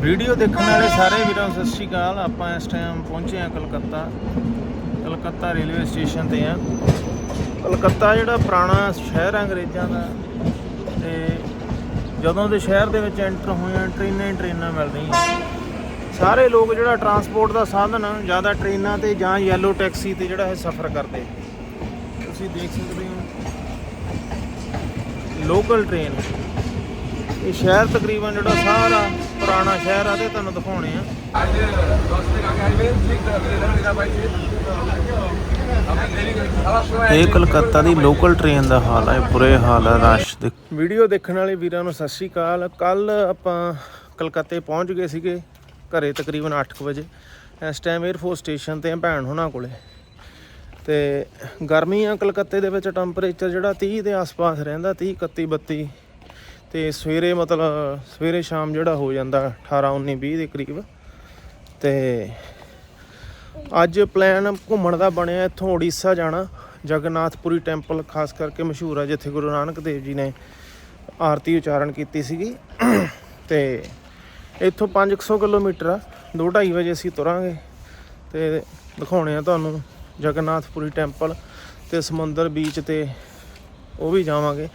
Video ਦੇਖਣ ਵਾਲੇ ਸਾਰੇ ਵੀਰਾਂ ਨੂੰ ਸਤਿ ਸ਼੍ਰੀ ਅਕਾਲ। ਆਪਾਂ ਇਸ ਟਾਈਮ ਪਹੁੰਚੇ ਹਾਂ ਕਲਕੱਤਾ। ਕਲਕੱਤਾ ਰੇਲਵੇ ਸਟੇਸ਼ਨ ਤੇ ਆ ਕਲਕੱਤਾ ਜਿਹੜਾ ਪੁਰਾਣਾ ਸ਼ਹਿਰ ਆ ਅੰਗਰੇਜ਼ਾਂ ਦਾ, ਤੇ ਜਦੋਂ ਦੇ ਸ਼ਹਿਰ ਦੇ ਵਿੱਚ ਐਂਟਰ ਹੋਏ ਆ, ਟ੍ਰੇਨਾਂ ਹੀ ਟ੍ਰੇਨਾਂ ਮਿਲਦੀਆਂ। ਸਾਰੇ ਲੋਕ ਜਿਹੜਾ ਟਰਾਂਸਪੋਰਟ ਦਾ ਸਾਧਨ ਜ਼ਿਆਦਾ ਟ੍ਰੇਨਾਂ ਤੇ ਜਾਂ ਯੈਲੋ ਟੈਕਸੀ ਤੇ ਜਿਹੜਾ ਹੈ ਸਫ਼ਰ ਕਰਦੇ। ਤੁਸੀਂ ਦੇਖ ਸਕਦੇ ਹੋ। ਲੋਕਲ ਟ੍ਰੇਨ ਇਹ ਸ਼ਹਿਰ ਤਕਰੀਬਨ ਜਿਹੜਾ ਸਾਰਾ ਪੁਰਾਣਾ ਸ਼ਹਿਰ ਆ ਤੇ ਤੁਹਾਨੂੰ ਦਿਖਾਉਣੇ ਆ। ਇਹ ਕਲਕੱਤਾ ਦੀ ਲੋਕਲ ਟ੍ਰੇਨ ਦਾ ਹਾਲ ਹੈ ਬੁਰੇ ਹਾਲ ਹੈ ਰਸ਼ ਦੇ। ਵੀਡੀਓ ਦੇਖਣ ਵਾਲੇ ਵੀਰਾਂ ਨੂੰ ਸਤਿ ਸ਼੍ਰੀ ਅਕਾਲ। ਕੱਲ ਆਪਾਂ ਕਲਕੱਤੇ ਪਹੁੰਚ ਗਏ ਸੀਗੇ ਘਰੇ ਤਕਰੀਬਨ 8:00 ਵਜੇ। ਇਸ ਟਾਈਮ 에ਅਰਫੋਰਸ ਸਟੇਸ਼ਨ ਤੇ ਆ ਭੈਣ ਹੁਣਾਂ ਕੋਲੇ। ਤੇ ਗਰਮੀ ਆ ਕਲਕੱਤੇ ਦੇ ਵਿੱਚ ਟੈਂਪਰੇਚਰ ਜਿਹੜਾ 30 ਦੇ ਆਸ-ਪਾਸ ਰਹਿੰਦਾ 30 31 32 ਤੇ ਸਵੇਰੇ ਮਤਲਬ ਸਵੇਰੇ ਸ਼ਾਮ ਜਿਹੜਾ ਹੋ ਜਾਂਦਾ 18 19 20 ਦੇ ਕਰੀਬ। ਤੇ ਅੱਜ ਪਲਾਨ ਘੁੰਮਣ ਦਾ ਬਣਿਆ ਇੱਥੋਂ ਉੜੀਸਾ ਜਾਣਾ, ਜਗਨਨਾਥਪੁਰੀ ਟੈਂਪਲ ਖਾਸ ਕਰਕੇ ਮਸ਼ਹੂਰ ਆ, ਜਿੱਥੇ ਗੁਰੂ ਨਾਨਕ ਦੇਵ ਜੀ ਨੇ ਆਰਤੀ ਉਚਾਰਨ ਕੀਤੀ ਸੀਗੀ। ਤੇ ਇੱਥੋਂ 500 ਕਿਲੋਮੀਟਰ ਆ 2:30 ਵਜੇ ਅਸੀਂ ਤੁਰਾਂਗੇ। ਤੇ ਦਿਖਾਉਣੇ ਆ ਤੁਹਾਨੂੰ ਜਗਨਨਾਥਪੁਰੀ ਟੈਂਪਲ ਤੇ ਸਮੁੰਦਰ ਬੀਚ ਤੇ, ਉਹ ਵੀ ਜਾਵਾਂਗੇ।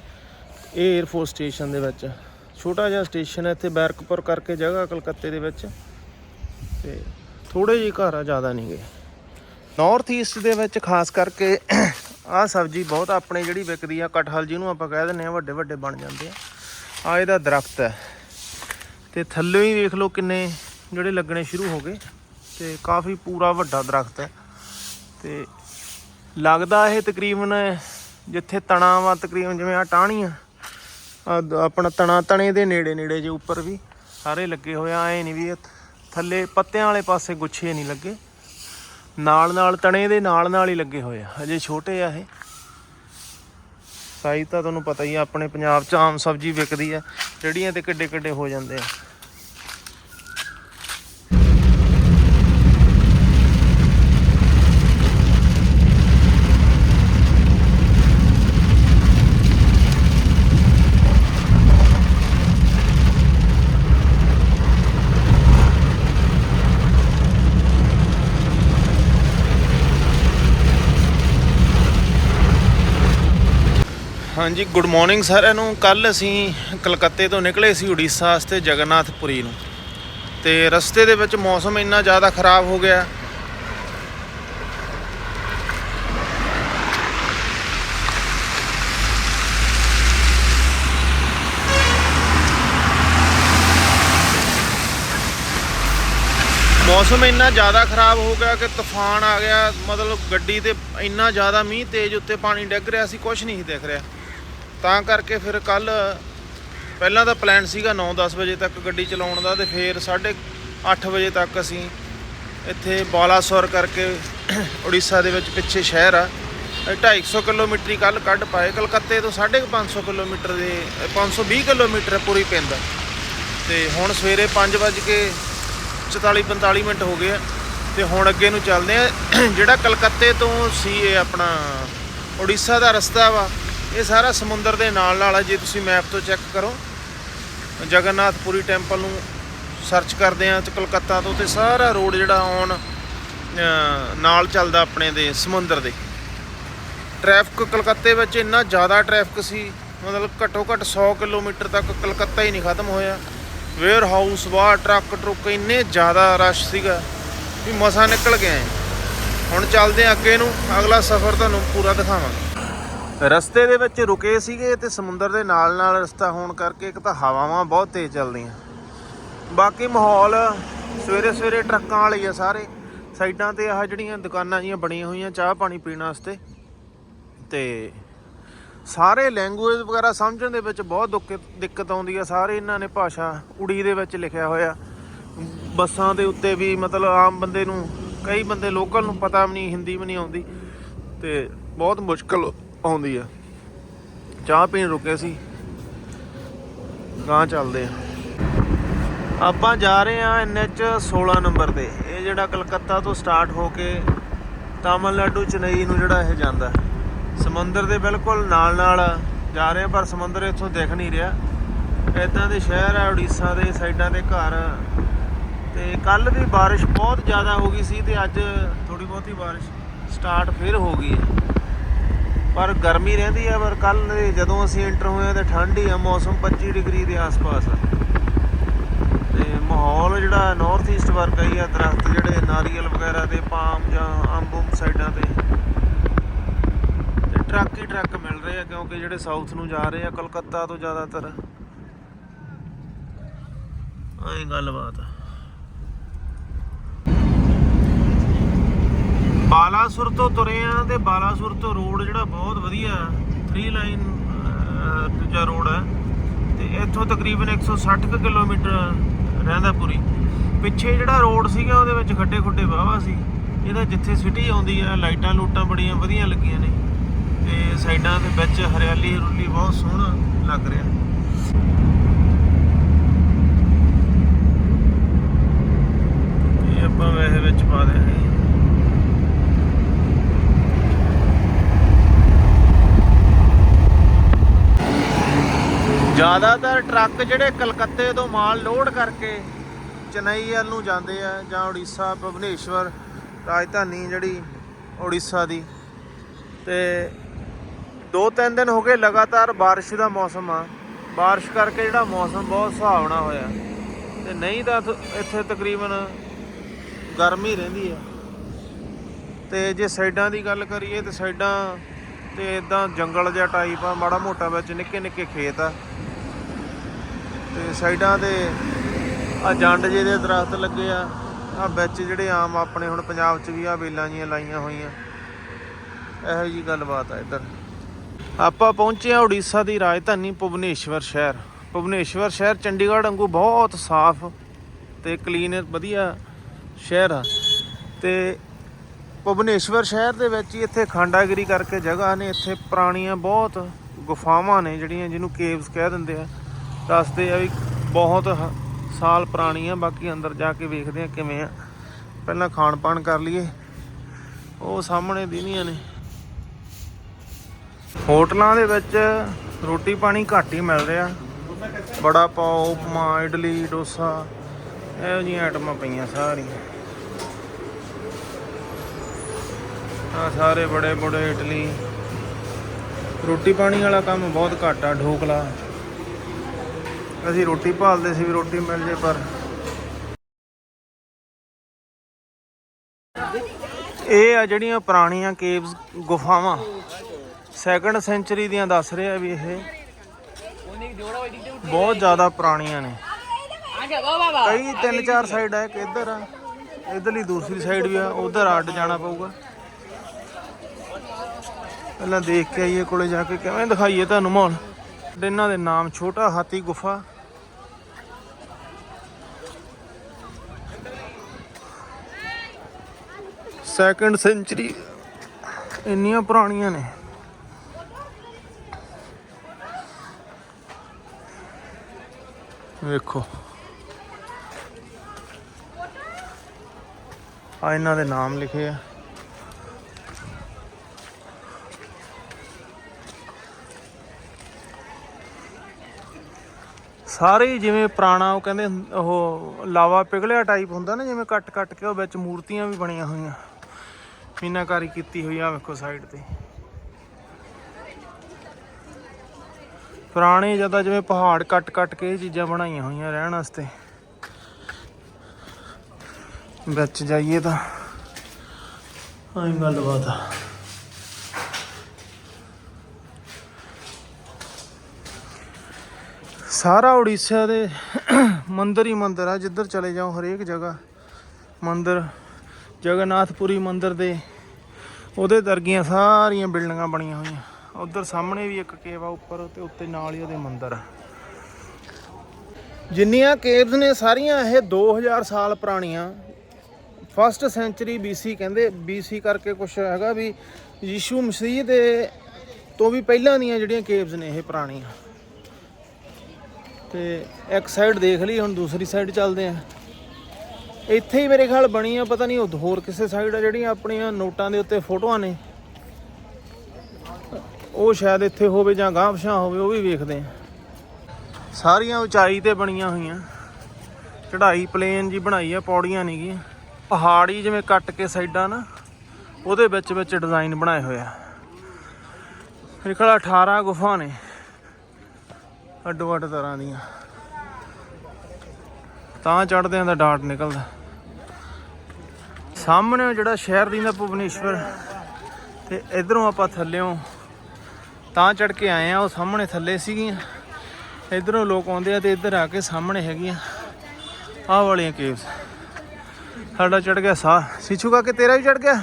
ਇਹ 에ਅਰਫੋਰਸ ਸਟੇਸ਼ਨ ਦੇ ਵਿੱਚ। ਛੋਟਾ ਜਿਹਾ ਸਟੇਸ਼ਨ ਹੈ, ਇੱਥੇ ਬੈਰਕਪੁਰ ਕਰਕੇ ਜਗ੍ਹਾ, ਕਲਕੱਤੇ ਦੇ ਵਿੱਚ। ਤੇ ਥੋੜੇ ਜਿਹੇ ਘਰ ਆ, ਜ਼ਿਆਦਾ ਨਹੀਂ ਗਏ। ਨਾਰਥ ਈਸਟ ਦੇ ਵਿੱਚ ਖਾਸ ਕਰਕੇ ਆਹ ਸਬਜ਼ੀ ਬਹੁਤ ਆਪਣੇ ਜਿਹੜੀ ਵਿਕਦੀ ਆ ਕਟਹਲ ਜਿਹਨੂੰ ਆਪਾਂ ਕਹਿ ਦਿੰਦੇ ਆ, ਵੱਡੇ ਵੱਡੇ ਬਣ ਜਾਂਦੇ ਆ। ਆ ਇਹਦਾ ਦਰਖਤ ਹੈ। ਤੇ ਥੱਲੇ ਹੀ ਵੇਖ ਲਓ ਕਿੰਨੇ ਜਿਹੜੇ ਲੱਗਣੇ ਸ਼ੁਰੂ ਹੋ ਗਏ। ਤੇ ਕਾਫੀ ਪੂਰਾ ਵੱਡਾ ਦਰਖਤ ਹੈ। ਤੇ ਲੱਗਦਾ ਇਹ ਤਕਰੀਬਨ ਜਿੱਥੇ ਤਣਾ ਵਾ ਤਕਰੀਬਨ ਜਿਵੇਂ ਆ ਟਾਹਣੀਆਂ ਆਹ ਆਪਣਾ ਤਣਾ ਤਣੇ ਦੇ ਨੇੜੇ ਨੇੜੇ ਜੇ ਉੱਪਰ ਵੀ ਸਾਰੇ ਲੱਗੇ ਹੋਏ ਆ, ਐ ਨਹੀਂ ਵੀ ਥੱਲੇ ਪੱਤਿਆਂ ਵਾਲੇ ਪਾਸੇ ਗੁੱਛੇ ਨਹੀਂ ਲੱਗੇ। ਨਾਲ ਨਾਲ ਤਣੇ ਦੇ ਨਾਲ ਨਾਲ ਹੀ ਲੱਗੇ ਹੋਏ ਆ, ਹਜੇ ਛੋਟੇ ਆ ਇਹ। ਸਾਈਜ਼ ਤਾਂ ਤੁਹਾਨੂੰ ਪਤਾ ਹੀ ਆ, ਆਪਣੇ ਪੰਜਾਬ 'ਚ ਆਮ ਸਬਜ਼ੀ ਵਿਕਦੀ ਆ, ਜਿਹੜੀਆਂ ਤੇ ਕਿੱਡੇ ਕਿੱਡੇ ਹੋ ਜਾਂਦੇ ਆ। ਹਾਂਜੀ ਗੁੱਡ ਮਾਰਨਿੰਗ ਸਾਰਿਆਂ ਨੂੰ। ਕੱਲ ਅਸੀਂ ਕਲਕੱਤੇ ਤੋਂ ਨਿਕਲੇ ਸੀ ਉੜੀਸਾ ਵਾਸਤੇ ਜਗਨਨਾਥਪੁਰੀ ਨੂੰ। ਤੇ ਰਸਤੇ ਦੇ ਵਿੱਚ ਮੌਸਮ ਇੰਨਾ ਜ਼ਿਆਦਾ ਖਰਾਬ ਹੋ ਗਿਆ। ਮੌਸਮ ਇੰਨਾ ਜ਼ਿਆਦਾ ਖਰਾਬ ਹੋ ਗਿਆ ਕਿ ਤੂਫਾਨ ਆ ਗਿਆ। ਮਤਲਬ ਗੱਡੀ ਤੇ ਇੰਨਾ ਜ਼ਿਆਦਾ ਮੀਂਹ ਤੇਜ਼ ਉੱਤੇ ਪਾਣੀ ਡਿੱਗ ਰਿਹਾ ਸੀ ਕੁਝ ਨਹੀਂ ਸੀ ਦਿਖ ਰਿਹਾ। ਤਾਂ ਕਰਕੇ ਫਿਰ ਕੱਲ ਪਹਿਲਾਂ ਤਾਂ ਪਲਾਨ ਸੀਗਾ 9-10 ਵਜੇ ਤੱਕ ਗੱਡੀ ਚਲਾਉਣ ਦਾ ਤੇ ਫਿਰ 8:30 ਵਜੇ ਤੱਕ ਅਸੀਂ ਇੱਥੇ ਬਾਲਾਸੋਰ ਕਰਕੇ ਉੜੀਸਾ ਦੇ ਵਿੱਚ ਪਿੱਛੇ ਸ਼ਹਿਰ ਆ। 250 ਕਿਲੋਮੀਟਰ ਹੀ ਕੱਲ ਕੱਢ ਪਾਏ। ਕਲਕੱਤੇ ਤੋਂ 550 ਕਿਲੋਮੀਟਰ ਦੇ ਅ, 520 ਕਿਲੋਮੀਟਰ ਪੂਰੀ ਪਿੰਡ। ਤੇ ਹੁਣ ਸਵੇਰੇ 5 ਵਜੇ ਕੇ 44 45 ਮਿੰਟ ਹੋ ਗਏ ਆ। ਤੇ ਹੁਣ ਅੱਗੇ ਨੂੰ ਚੱਲਦੇ ਆ। ਜਿਹੜਾ ਕਲਕੱਤੇ ਤੋਂ ਸੀ ਇਹ ਆਪਣਾ ਉੜੀਸਾ ਦਾ ਰਸਤਾ ਵਾ ਇਹ ਸਾਰਾ ਸਮੁੰਦਰ ਦੇ ਨਾਲ ਨਾਲ ਆ, ਜੇ ਤੁਸੀਂ ਮੈਪ ਤੋਂ ਚੈੱਕ ਕਰੋ। ਜਗਨਨਾਥਪੁਰੀ ਟੈਂਪਲ ਨੂੰ ਸਰਚ ਕਰਦੇ ਆ ਤੇ ਕਲਕੱਤਾ ਤੋਂ ਤੇ ਸਾਰਾ ਰੋਡ ਜਿਹੜਾ ਆਉਣ ਨਾਲ ਚੱਲਦਾ ਆਪਣੇ ਦੇ ਸਮੁੰਦਰ ਦੇ। ਟ੍ਰੈਫਿਕ ਕਲਕੱਤੇ ਵਿੱਚ ਇੰਨਾ ਜ਼ਿਆਦਾ ਟ੍ਰੈਫਿਕ ਸੀ, ਮਤਲਬ ਘੱਟੋ ਘੱਟ 100 ਕਿਲੋਮੀਟਰ ਤੱਕ ਕਲਕੱਤਾ ਹੀ ਨਹੀਂ ਖਤਮ ਹੋਇਆ। ਵੇਅਰ ਹਾਊਸ ਬਾਹਰ ਟਰੱਕ, ਟਰੁੱਕ ਇੰਨੇ ਜ਼ਿਆਦਾ ਰਸ਼ ਸੀਗਾ ਵੀ ਮਸਾਂ ਨਿਕਲ ਗਏ ਹੁਣ ਚੱਲਦੇ ਆ ਅੱਗੇ ਨੂੰ, ਅਗਲਾ ਸਫ਼ਰ ਤੁਹਾਨੂੰ ਪੂਰਾ ਦਿਖਾਵਾਂਗੇ। ਰਸਤੇ ਦੇ ਵਿੱਚ ਰੁਕੇ ਸੀਗੇ ਤੇ ਸਮੁੰਦਰ ਦੇ ਨਾਲ ਨਾਲ ਰਸਤਾ ਹੋਣ ਕਰਕੇ ਇੱਕ ਤਾਂ ਹਵਾਵਾਂ ਬਹੁਤ ਤੇਜ਼ ਚੱਲਦੀਆਂ। ਬਾਕੀ ਮਾਹੌਲ ਸਵੇਰੇ ਸਵੇਰੇ ਟਰੱਕਾਂ ਵਾਲੇ ਆ ਸਾਰੇ। ਸਾਈਡਾਂ ਤੇ ਆਹ ਜਿਹੜੀਆਂ ਦੁਕਾਨਾਂ ਜੀਆਂ ਬਣੀਆਂ ਹੋਈਆਂ ਚਾਹ ਪਾਣੀ ਪੀਣ ਵਾਸਤੇ। ਤੇ ਸਾਰੇ ਲੈਂਗੁਏਜ ਵਗੈਰਾ ਸਮਝਣ ਦੇ ਵਿੱਚ ਬਹੁਤ ਦੁੱਕ- ਦਿੱਕਤ ਆਉਂਦੀ ਆ। ਸਾਰੇ ਇਹਨਾਂ ਨੇ ਭਾਸ਼ਾ ਉੜੀ ਦੇ ਵਿੱਚ ਲਿਖਿਆ ਹੋਇਆ। ਬੱਸਾਂ ਦੇ ਉੱਤੇ ਵੀ ਮਤਲਬ ਆਮ ਬੰਦੇ ਨੂੰ, ਕਈ ਬੰਦੇ ਲੋਕਲ ਨੂੰ ਪਤਾ ਵੀ ਨਹੀਂ, ਹਿੰਦੀ ਵੀ ਨਹੀਂ ਆਉਂਦੀ। ਤੇ ਬਹੁਤ ਮੁਸ਼ਕਲ ਆਉਂਦੀ ਆ। ਚਾਹ ਪੀਣ ਰੁਕੇ ਸੀ। ਗਾਂ ਚੱਲਦੇ ਆ। ਆਪਾਂ ਜਾ ਰਹੇ ਆ ਐਨਐਚ 16 ਨੰਬਰ ਤੇ। ਇਹ ਜਿਹੜਾ ਕਲਕੱਤਾ ਤੋਂ ਸਟਾਰਟ ਹੋ ਕੇ ਤਾਮਿਲਨਾਡੂ, ਚੇਨਈ ਨੂੰ ਜਿਹੜਾ ਇਹ ਜਾਂਦਾ। ਸਮੁੰਦਰ ਦੇ ਬਿਲਕੁਲ ਨਾਲ ਨਾਲ ਜਾ ਰਹੇ ਆ, ਪਰ ਸਮੁੰਦਰ ਇੱਥੋਂ ਦਿਖ ਨਹੀਂ ਰਿਹਾ। ਇਦਾਂ ਦੇ ਸ਼ਹਿਰ ਆ, ਉੜੀਸਾ ਦੇ ਸਾਈਡਾਂ ਦੇ ਘਰ। ਤੇ ਕੱਲ ਵੀ ਬਾਰਿਸ਼ ਬਹੁਤ ਜ਼ਿਆਦਾ ਹੋ ਗਈ ਸੀ ਤੇ ਅੱਜ ਥੋੜੀ ਬਹੁਤੀ ਬਾਰਿਸ਼ ਸਟਾਰਟ ਫਿਰ ਹੋ ਗਈ ਹੈ। ਪਰ ਗਰਮੀ ਰਹਿੰਦੀ ਆ, ਪਰ ਕੱਲ ਜਦੋਂ ਅਸੀਂ ਐਂਟਰ ਹੋਏ ਤੇ ਠੰਡ ਹੀ ਆ, ਮੌਸਮ 25 ਡਿਗਰੀ ਦੇ ਆਸ-ਪਾਸ ਆ। ਤੇ ਮਾਹੌਲ ਜਿਹੜਾ ਨਾਰਥ ਈਸਟ ਵਰਗਾ ਹੀ ਆ, ਦਰਖਤ ਜਿਹੜੇ ਨਾਰੀਅਲ ਵਗੈਰਾ ਦੇ ਪਾਮ ਜਾਂ ਅੰਬ-ਅੰਬ ਸਾਈਡਾਂ ਤੇ। ਤੇ ਟਰੱਕ ਹੀ ਟਰੱਕ ਮਿਲ ਰਹੇ ਆ, ਕਿਉਂਕਿ ਜਿਹੜੇ ਸਾਊਥ ਨੂੰ ਜਾ ਰਹੇ ਆ, ਕਲਕੱਤਾ ਤੋਂ ਜ਼ਿਆਦਾਤਰ। ਆਹੀ ਗੱਲਬਾਤ ਆ। ਬਾਲਾਸੁਰ ਤੋਂ ਤੁਰੇ ਆ ਤੇ ਬਾਲਾਸੁਰ ਤੋਂ ਰੋਡ ਜਿਹੜਾ ਬਹੁਤ ਵਧੀਆ 3 ਲਾਈਨ ਦੂਜਾ ਰੋਡ ਹੈ। ਤੇ ਇੱਥੋਂ ਤਕਰੀਬਨ 160 ਕੁ ਕਿਲੋਮੀਟਰ ਰਹਿੰਦਾ ਪੂਰੀ। ਪਿੱਛੇ ਜਿਹੜਾ ਰੋਡ ਸੀਗਾ ਉਹਦੇ ਵਿੱਚ ਖੱਡੇ ਖੁੱਡੇ ਵਾਹਵਾ ਸੀ। ਇਹਦਾ ਜਿੱਥੇ ਸਿਟੀ ਆਉਂਦੀ ਆ, ਲਾਈਟਾਂ ਲੂਟਾਂ ਬੜੀਆਂ ਵਧੀਆ ਲੱਗੀਆਂ ਨੇ। ਤੇ ਸਾਈਡਾਂ ਦੇ ਵਿੱਚ ਹਰਿਆਲੀ ਹਰੁਲੀ ਬਹੁਤ ਸੋਹਣਾ ਲੱਗ ਰਿਹਾ। ਇਹ ਆਪਾਂ ਵੈਸੇ ਵਿੱਚ ਪਾ ਦੇਣੇ ਜ਼ਿਆਦਾਤਰ ਟਰੱਕ ਜਿਹੜੇ ਕਲਕੱਤੇ ਤੋਂ ਮਾਲ ਲੋਡ ਕਰਕੇ ਚੇਨਈ ਵੱਲ ਨੂੰ ਜਾਂਦੇ ਆ ਜਾਂ ਉੜੀਸਾ ਭੁਵਨੇਸ਼ਵਰ ਰਾਜਧਾਨੀ ਜਿਹੜੀ ਉੜੀਸਾ ਦੀ ਤੇ ਦੋ ਤਿੰਨ ਦਿਨ ਹੋ ਗਏ ਲਗਾਤਾਰ بارش ਦਾ ਮੌਸਮ ਆ بارش ਕਰਕੇ ਜਿਹੜਾ ਮੌਸਮ ਬਹੁਤ ਸੁਹਾਵਣਾ ਹੋਇਆ ਤੇ ਨਹੀਂ ਤਾਂ ਇੱਥ- ਇੱਥੇ ਤਕਰੀਬਨ ਗਰਮੀ ਰਹਿੰਦੀ ਆ ਤੇ ਜੇ ਸਾਈਡਾਂ ਦੀ ਗੱਲ ਕਰੀਏ ਤੇ ਸਾਈਡਾਂ ਤੇ ਇਦਾਂ ਜੰਗਲ ਜਿਹਾ ਟਾਈਪ ਆ ਮਾੜਾ ਮੋਟਾ ਵਿੱਚ ਨਿੱਕੇ ਨਿੱਕੇ ਖੇਤ ਆ ਤੇ ਸਾਈਡਾਂ ਤੇ ਆ ਜੰਡ ਜੇ ਦੇ ਦਰਖਤ ਲੱਗੇ ਆ। ਆ ਵਿੱਚ ਜਿਹੜੇ ਆਮ ਆਪਣੇ ਹੁਣ ਪੰਜਾਬ 'ਚ ਵੀ ਆ ਵੇਲਾਂ ਜੀਆਂ ਲਾਈਆਂ ਹੋਈਆਂ। ਇਹੋ ਜੀ ਗੱਲਬਾਤ ਆ ਇੱਧਰ। ਆਪਾਂ ਪਹੁੰਚੇ ਆ ਉੜੀਸਾ ਦੀ ਰਾਜਧਾਨੀ ਭੁਵਨੇਸ਼ਵਰ ਸ਼ਹਿਰ। ਭੁਵਨੇਸ਼ਵਰ ਸ਼ਹਿਰ ਚੰਡੀਗੜ੍ਹ ਵਾਂਗੂ ਬਹੁਤ ਸਾਫ਼ ਤੇ ਕਲੀਨ ਵਧੀਆ ਸ਼ਹਿਰ ਆ। ਤੇ ਭੁਵਨੇਸ਼ਵਰ ਸ਼ਹਿਰ ਦੇ ਵਿੱਚ ਹੀ ਇੱਥੇ ਖਾਂਡਾਗਿਰੀ ਕਰਕੇ ਜਗ੍ਹਾ ਨੇ। ਇੱਥੇ ਪੁਰਾਣੀਆਂ ਬਹੁਤ ਗੁਫਾਵਾਂ ਨੇ ਜਿਹੜੀਆਂ ਜਿਹਨੂੰ ਕੇਵਸ ਕਹਿ ਦਿੰਦੇ ਆ। ਦੱਸਦੇ ਆ ਵੀ ਬਹੁਤ ਹ- ਸਾਲ ਆ, ਬਾਕੀ ਅੰਦਰ ਜਾ ਕੇ ਵੇਖਦੇ ਆ ਕਿਵੇਂ ਆ। ਪਹਿਲਾਂ ਖਾਣ ਪਾਣ ਕਰ ਲਈਏ। ਉਹ ਸਾਹਮਣੇ ਦੀਨੀਆਂ ਨੇ। ਹੋਟਲਾਂ ਦੇ ਵਿੱਚ ਰੋਟੀ ਪਾਣੀ ਘੱਟ ਹੀ ਮਿਲ ਰਿਹਾ। ਬੜਾ ਪਾਓ, ਉਪਮਾ, ਇਡਲੀ, ਡੋਸਾ, ਇਹੋ ਜਿਹੀਆਂ ਆਈਟਮਾਂ ਪਈਆਂ ਸਾਰੀਆਂ। ਆ ਸਾਰੇ ਬੜੇ ਬੜੇ ਇਡਲੀ। ਰੋਟੀ ਪਾਣੀ ਵਾਲਾ ਕੰਮ ਬਹੁਤ ਘੱਟ ਆ, ਢੋਕਲਾ। ਅਸੀਂ ਰੋਟੀ ਭਾਲਦੇ ਸੀ ਵੀ ਰੋਟੀ ਮਿਲ ਜੇ ਪਰ। ਇਹ ਆ ਜਿਹੜੀਆਂ ਪੁਰਾਣੀਆਂ ਕੇਵਸ ਗੁਫਾਵਾਂ। ਸੈਕੰਡ ਸੈਂਚਰੀ ਦੀਆਂ ਦੱਸ ਰਿਹਾ ਵੀ ਇਹ ਬਹੁਤ ਜ਼ਿਆਦਾ ਪੁਰਾਣੀਆਂ ਨੇ। ਕਈ ਤਿੰਨ ਚਾਰ ਸਾਈਡ ਆ, ਇੱਕ ਇੱਧਰ ਆ, ਇਧਰਲੀ ਦੂਸਰੀ ਸਾਈਡ ਵੀ ਆ, ਉਧਰ ਅੱਡ ਜਾਣਾ ਪਊਗਾ। ਪਹਿਲਾਂ ਦੇਖ ਕੇ ਆਈਏ ਕੋਲੇ ਜਾ ਕੇ, ਕਿਵੇਂ ਦਿਖਾਈਏ ਤੁਹਾਨੂੰ ਮਾਹੌਲ। ਇਹਨਾਂ ਦੇ ਨਾਮ, ਛੋਟਾ ਹਾਥੀ ਗੁਫਾ। ਸੈਕੰਡ ਸੈਂਚਰੀ ਇੰਨੀਆਂ ਪੁਰਾਣੀਆਂ ਨੇ। ਵੇਖੋ। ਆ ਇਹਨਾਂ ਦੇ ਨਾਮ ਲਿਖੇ ਆ। ਸਾਰੇ ਜਿਵੇਂ ਪੁਰਾਣਾ, ਉਹ ਕਹਿੰਦੇ ਉਹ ਲਾਵਾ ਪਿਘਲਿਆ ਟਾਈਪ ਹੁੰਦਾ ਨਾ, ਜਿਵੇਂ ਕੱਟ ਕੱਟ ਕੇ ਉਹ ਵਿੱਚ ਮੂਰਤੀਆਂ ਵੀ ਬਣੀਆਂ ਹੋਈਆਂ। ਮੀਨਾਕਾਰੀ ਕੀਤੀ ਹੋਈ ਆ, ਵੇਖੋ ਸਾਈਡ ਤੇ। ਪੁਰਾਣੇ ਜ਼ਿਆਦਾ ਜਿਵੇਂ ਪਹਾੜ ਕੱਟ ਕੱਟ ਕੇ ਇਹ ਚੀਜ਼ਾਂ ਬਣਾਈਆਂ ਹੋਈਆਂ ਰਹਿਣ ਵਾਸਤੇ। ਵਿੱਚ ਜਾਈਏ ਤਾਂ ਆਈ ਗੱਲਬਾਤ ਆ। ਸਾਰਾ ਉੜੀਸਾ ਦੇ ਮੰਦਰ ਹੀ ਮੰਦਰ ਆ, ਜਿੱਧਰ ਚਲੇ ਜਾਓ ਹਰੇਕ ਜਗ੍ਹਾ। ਮੰਦਰ ਜਗਨਨਾਥਪੁਰੀ ਮੰਦਿਰ ਦੇ ਉਹਦੇ ਦਰਗੀਆਂ ਸਾਰੀਆਂ ਬਿਲਡਿੰਗਾਂ ਬਣੀਆਂ ਹੋਈਆਂ। ਉਧਰ ਸਾਹਮਣੇ ਵੀ ਇੱਕ ਕੇਵ ਆ ਉੱਪਰ ਤੇ ਉੱਤੇ ਨਾਲ ਹੀ ਉਹਦੇ ਮੰਦਿਰ ਆ। ਜਿੰਨੀਆਂ ਕੇਵਸ ਨੇ ਸਾਰੀਆਂ ਇਹ 2000 ਸਾਲ ਪੁਰਾਣੀਆਂ। ਫਸਟ ਸੈਂਚਰੀ BC ਕਹਿੰਦੇ BC ਕਰਕੇ ਕੁਝ ਹੈਗਾ ਵੀ ਯੀਸ਼ੂ ਮਸੀਹ ਦੇ ਤੋਂ ਵੀ ਪਹਿਲਾਂ ਦੀਆਂ ਜਿਹੜੀਆਂ ਕੇਵਸ ਨੇ ਇਹ ਪੁਰਾਣੀਆਂ। ਤੇ ਇੱਕ ਸਾਈਡ ਦੇਖ ਲਈ, ਹੁਣ ਦੂਸਰੀ ਸਾਈਡ ਚੱਲਦੇ ਆ। ਇੱਥੇ ਹੀ ਮੇਰੇ ਖਿਆਲ ਬਣੀ ਆ ਪਤਾ ਨਹੀਂ ਉਹ ਹੋਰ ਕਿਸੇ ਸਾਈਡ ਆ ਜਿਹੜੀਆਂ ਆਪਣੀਆਂ ਨੋਟਾਂ ਦੇ ਉੱਤੇ ਫੋਟੋਆਂ ਨੇ। ਉਹ ਸ਼ਾਇਦ ਇੱਥੇ ਹੋਵੇ ਜਾਂ ਗਾਂਹ ਪਛਾਂ ਹੋਵੇ, ਉਹ ਵੀ ਵੇਖਦੇ ਆ ਸਾਰੀਆਂ ਉਚਾਈ ਤੇ ਬਣੀਆਂ ਹੋਈਆਂ। ਚੜ੍ਹਾਈ ਪਲੇਨ ਜੀ ਬਣਾਈ ਆ, ਪੌੜੀਆਂ ਨਹੀਂ ਪਹਾੜੀ ਜਿਵੇਂ ਕੱਟ ਕੇ ਸਾਈਡਾਂ ਨਾ, ਉਹਦੇ ਵਿੱਚ ਵਿੱਚ ਡਿਜ਼ਾਈਨ ਬਣਾਏ ਹੋਇਆ ਮੇਰੇ ਖਿਆਲ 18 ਗੁਫਾ ਨੇ। ਅੱਡੋ ਅੱਡ ਤਰ੍ਹਾਂ ਦੀਆਂ। ਤਾਂ ਚੜਦਿਆਂ ਦਾ ਡਾਟ ਨਿਕਲਦਾ। ਸਾਹਮਣੇ ਜਿਹੜਾ ਸ਼ਹਿਰ ਦੀ ਦਾ ਭੁਵਨੇਸ਼ਵਰ, ਤੇ ਇਧਰੋਂ ਆਪਾਂ ਥੱਲਿਓਂ ਤਾਂ ਚੜ ਕੇ ਆਏ ਆ ਉਹ ਸਾਹਮਣੇ ਥੱਲੇ ਸੀਗੀਆਂ। ਇਧਰੋਂ ਲੋਕ ਆਉਂਦੇ ਆ ਤੇ ਇੱਧਰ ਆ ਕੇ ਸਾਹਮਣੇ ਹੈਗੀਆਂ। ਆਹ ਵਾਲੀਆਂ ਕੇਵਸ ਸਾਡਾ ਚੜ ਗਿਆ ਸਾਹ ਸਿੱਛੂ ਕਾ ਕੇ ਤੇਰਾ ਵੀ ਚੜ ਗਿਆ?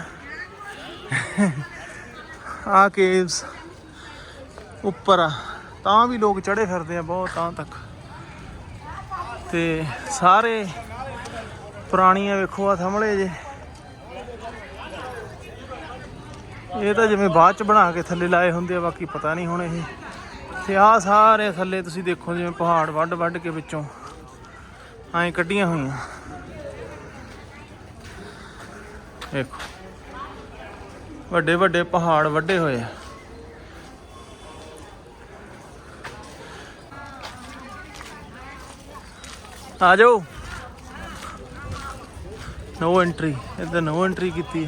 ਆ ਕੇਵਸ ਉੱਪਰ ਆ। ਤਾਂ ਵੀ ਲੋਕ ਚੜੇ ਫਿਰਦੇ ਆ ਬਹੁਤ ਤਾਂ ਤੱਕ। ਤੇ ਸਾਰੇ ਪੁਰਾਣੀਆਂ ਵੇਖੋ ਆ ਸਾਹਮਣੇ ਜੇ। ਇਹ ਤਾਂ ਜਿਵੇਂ ਬਾਅਦ ਚ ਬਣਾ ਕੇ ਥੱਲੇ ਲਾਏ ਹੁੰਦੇ ਆ, ਬਾਕੀ ਪਤਾ ਨਹੀਂ ਹੁਣ ਇਹ। ਤੇ ਆ ਸਾਰੇ ਥੱਲੇ ਤੁਸੀਂ ਦੇਖੋ ਜਿਵੇਂ ਪਹਾੜ ਵੱਡ ਵੱਡ ਕੇ ਵਿੱਚੋਂ ਐਂ ਕੱਢੀਆਂ ਹੋਈਆਂ। ਦੇਖੋ ਵੱਡੇ ਵੱਡੇ ਪਹਾੜ ਵੱਡੇ ਹੋਏ ਆ। ਆ ਜਾਓ ਨੋ ਐਂਟਰੀ ਇੱਧਰ ਨੋ ਐਂਟਰੀ ਕੀਤੀ।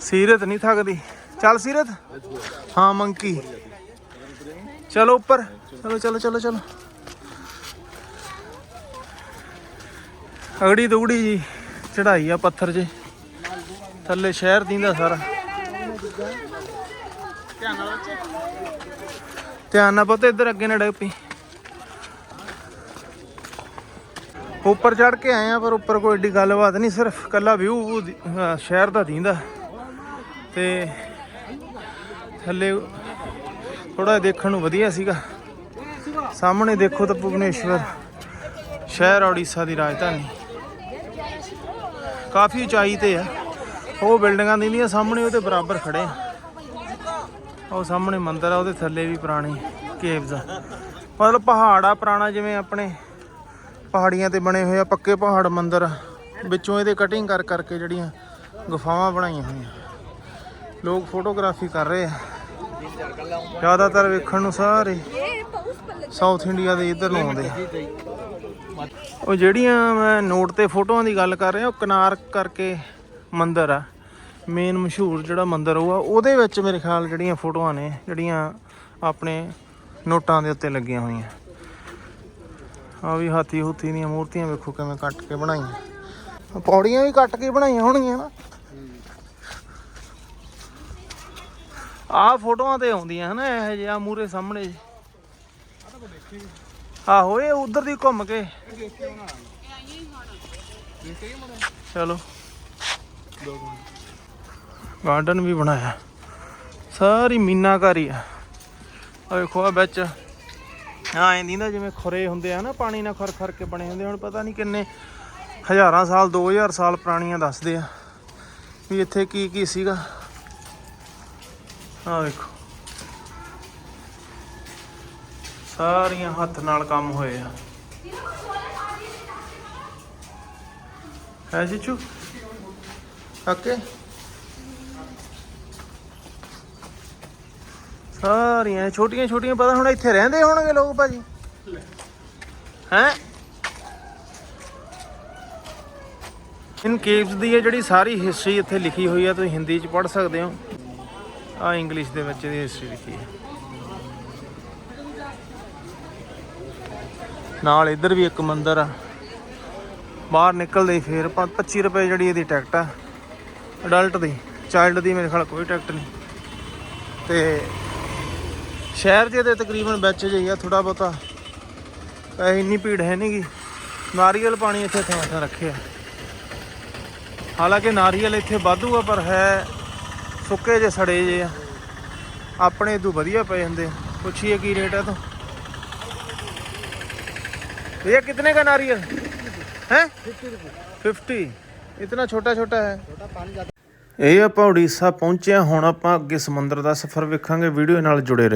ਸੀਰਤ ਨਹੀਂ ਥੱਕਦੀ। ਚੱਲ ਸੀਰਤ। ਹਾਂ, ਮੰਕੀ। ਚਲੋ ਉੱਪਰ। ਚਲੋ ਚਲੋ ਚਲੋ ਚਲੋ। ਅਗੜੀ ਦੁਗੜੀ ਜੀ ਚੜਾਈ ਆ ਪੱਥਰ ਜੇ ਥੱਲੇ ਸ਼ਹਿਰ ਦੀਂਦਾ ਸਾਰਾ। ਧਿਆਨ ਨਾਲ ਪੁੱਤ, ਇੱਧਰ ਅੱਗੇ ਨਾ ਡੱਗ ਪਈ ਉੱਪਰ ਚੜ ਕੇ ਆਏ ਆ, ਪਰ ਉੱਪਰ ਕੋਈ ਏਡੀ ਗੱਲਬਾਤ ਨਹੀਂ, ਸਿਰਫ ਕੱਲਾ ਵਿਊ ਸ਼ਹਿਰ ਦਾ ਦੀਂਦਾ। ਤੇ ਥੱਲੇ ਥੋੜਾ ਦੇਖਣ ਨੂੰ ਵਧੀਆ ਸੀਗਾ। ਸਾਹਮਣੇ ਦੇਖੋ ਤਾਂ ਭੁਵਨੇਸ਼ਵਰ, ਸ਼ਹਿਰ ਉੜੀਸਾ ਦੀ ਰਾਜਧਾਨੀ। ਕਾਫੀ ਉਚਾਈ ਤੇ ਆ। ਉਹ ਬਿਲਡਿੰਗਾਂ ਦੀਆਂ ਸਾਹਮਣੇ ਉਹਦੇ ਬਰਾਬਰ ਖੜੇ ਆ। ਉਹ ਸਾਹਮਣੇ ਮੰਦਿਰ ਆ, ਉਹਦੇ ਥੱਲੇ ਵੀ ਪੁਰਾਣੇ ਕੇਵਸ ਆ। ਮਤਲਬ ਪਹਾੜ ਆ, ਪੁਰਾਣਾ ਜਿਵੇਂ ਆਪਣੇ ਪਹਾੜੀਆਂ ਤੇ ਬਣੇ ਹੋਏ ਆ, ਪੱਕੇ ਪਹਾੜ ਮੰਦਰ। ਵਿੱਚੋਂ ਇਹਦੇ ਕਟਿੰਗ ਕਰ ਕਰਕੇ ਜਿਹੜੀਆਂ ਗੁਫਾਵਾਂ ਬਣਾਈਆਂ ਹੋਈਆਂ। ਲੋਕ ਫੋਟੋਗ੍ਰਾਫੀ ਕਰ ਰਹੇ ਆ। ਜ਼ਿਆਦਾਤਰ ਵੇਖਣ ਨੂੰ ਸਾਰੇ ਸਾਊਥ ਇੰਡੀਆ ਦੇ ਇੱਧਰ ਨੂੰ ਆਉਂਦੇ ਉਹ ਜਿਹੜੀਆਂ ਮੈਂ ਨੋਟ ਤੇ ਫੋਟੋਆਂ ਦੀ ਗੱਲ ਕਰ ਰਿਹਾ, ਉਹ ਕਿਨਾਰ ਕਰਕੇ ਮੰਦਰ ਆ। ਮੇਨ ਮਸ਼ਹੂਰ ਜਿਹੜਾ ਮੰਦਰ ਉਹ ਆ, ਉਹਦੇ ਵਿੱਚ ਮੇਰੇ ਖਿਆਲ ਜਿਹੜੀਆਂ ਫੋਟੋਆਂ ਨੇ, ਜਿਹੜੀਆਂ ਆਪਣੇ ਨੋਟਾਂ ਦੇ ਉੱਤੇ ਲੱਗੀਆਂ ਹੋਈਆਂ। ਆ ਵੀ ਹਾਥੀ ਹੁਥੀ ਦੀਆਂ ਮੂਰਤੀਆਂ ਵੇਖੋ ਕਿਵੇਂ ਕੱਟ ਕੇ ਬਣਾਈਆਂ। ਪੌੜੀਆਂ ਵੀ ਕੱਟ ਕੇ ਬਣਾਈਆਂ ਹੋਣਗੀਆਂ ਨਾ। ਆਹ ਫੋਟੋਆਂ ਤੇ ਆਉਂਦੀਆਂ ਹਨਾ, ਇਹ ਜਿਹਾ ਮੂਰੇ ਸਾਹਮਣੇ ਆਹੋ, ਇਹ ਉਧਰ ਦੀ ਘੁੰਮ ਕੇ। ਚਲੋ। ਗਾਰਡਨ ਵੀ ਬਣਾਇਆ। ਸਾਰੀ ਮੀਨਾਕਾਰੀ ਆ। ਵੇਖੋ ਆ ਵਿੱਚ ਆ ਐਂ ਦੀ ਨਾ ਜਿਵੇਂ ਖੁਰੇ ਹੁੰਦੇ ਆ ਨਾ, ਪਾਣੀ ਨਾਲ ਖਰ ਖਰ ਕੇ ਬਣੇ ਹੁੰਦੇ ਹੁਣ ਪਤਾ ਨਹੀਂ ਕਿੰਨੇ ਹਜ਼ਾਰਾਂ ਸਾਲ 2000 ਸਾਲ ਪੁਰਾਣੀਆਂ ਦੱਸਦੇ ਆ ਵੀ ਇੱਥੇ ਕੀ ਕੀ ਸੀਗਾ। ਆ ਵੇਖੋ। ਸਾਰੀਆਂ ਹੱਥ ਨਾਲ ਕੰਮ ਹੋਏ ਆ। ਹੈ ਜੀਚੂ ਓਕੇ ਸਾਰੀਆਂ ਛੋਟੀਆਂ ਛੋਟੀਆਂ ਪਤਾ ਹੁਣ ਇੱਥੇ ਰਹਿੰਦੇ ਹੋਣਗੇ ਲੋਕ ਭਾਜੀ। ਹੈ? ਇਨ ਕੇਵਸ ਦੀ ਇਹ ਜਿਹੜੀ ਸਾਰੀ ਹਿਸਟਰੀ ਇੱਥੇ ਲਿਖੀ ਹੋਈ ਆ, ਤੁਸੀਂ ਹਿੰਦੀ ਚ ਪੜ੍ਹ ਸਕਦੇ ਹੋ। ਆ ਇੰਗਲਿਸ਼ ਦੇ ਵਿੱਚ ਇਹਦੀ ਹਿਸਟਰੀ ਲਿਖੀ ਹੈ। ਨਾਲ ਇੱਧਰ ਵੀ ਇੱਕ ਮੰਦਿਰ ਆ। ਬਾਹਰ ਨਿਕਲਦੇ ਹੀ ਫੇਰ 25 ਰੁਪਏ ਜਿਹੜੀ ਇਹਦੀ ਟਿਕਟ ਆ। ਅਡਲਟ ਦੀ ਚਾਈਲਡ ਦੀ ਮੇਰੇ ਖਿਆਲ ਕੋਈ ਟਿਕਟ ਨਹੀਂ। ਤੇ ਸ਼ਹਿਰ ਦੇ ਤੇ ਤਕਰੀਬਨ ਵਿੱਚ ਜਾਈਆ ਥੋੜਾ ਬਹੁਤਾ। ਇੰਨੀ ਭੀੜ ਹੈ ਨਹੀਂ ਗੀ। ਨਾਰੀਅਲ ਪਾਣੀ ਇੱਥੇ ਥਾਂ ਥਾਂ ਰੱਖਿਆ। ਹਾਲਾਂਕਿ ਨਾਰੀਅਲ ਇੱਥੇ ਵਾਧੂ ਆ, ਪਰ ਹੈ ਸੁੱਕੇ ਜੇ, ਸੜੇ ਜੇ ਆ। ਆਪਣੇ ਤੋਂ ਵਧੀਆ ਪਏ ਹੁੰਦੇ ਪੁੱਛੀਏ ਕੀ ਰੇਟ ਹੈ ਤੋਂ ਇਹ ਕਿਤਨੇ ਦਾ ਨਾਰੀਅਲ? ਹੈ? 50 50 ਇਤਨਾ ਛੋਟਾ ਛੋਟਾ ਹੈ। ਛੋਟਾ ਪਾਣੀ ਜ਼ਿਆਦਾ ਇਹ ਆਪਾਂ ਉੜੀਸਾ ਪਹੁੰਚਿਆ ਹੁਣ ਆਪਾਂ ਅੱਗੇ ਸਮੁੰਦਰ ਦਾ ਸਫ਼ਰ ਵੇਖਾਂਗੇ। ਵੀਡੀਓ ਨਾਲ ਜੁੜੇ ਰਹੋ।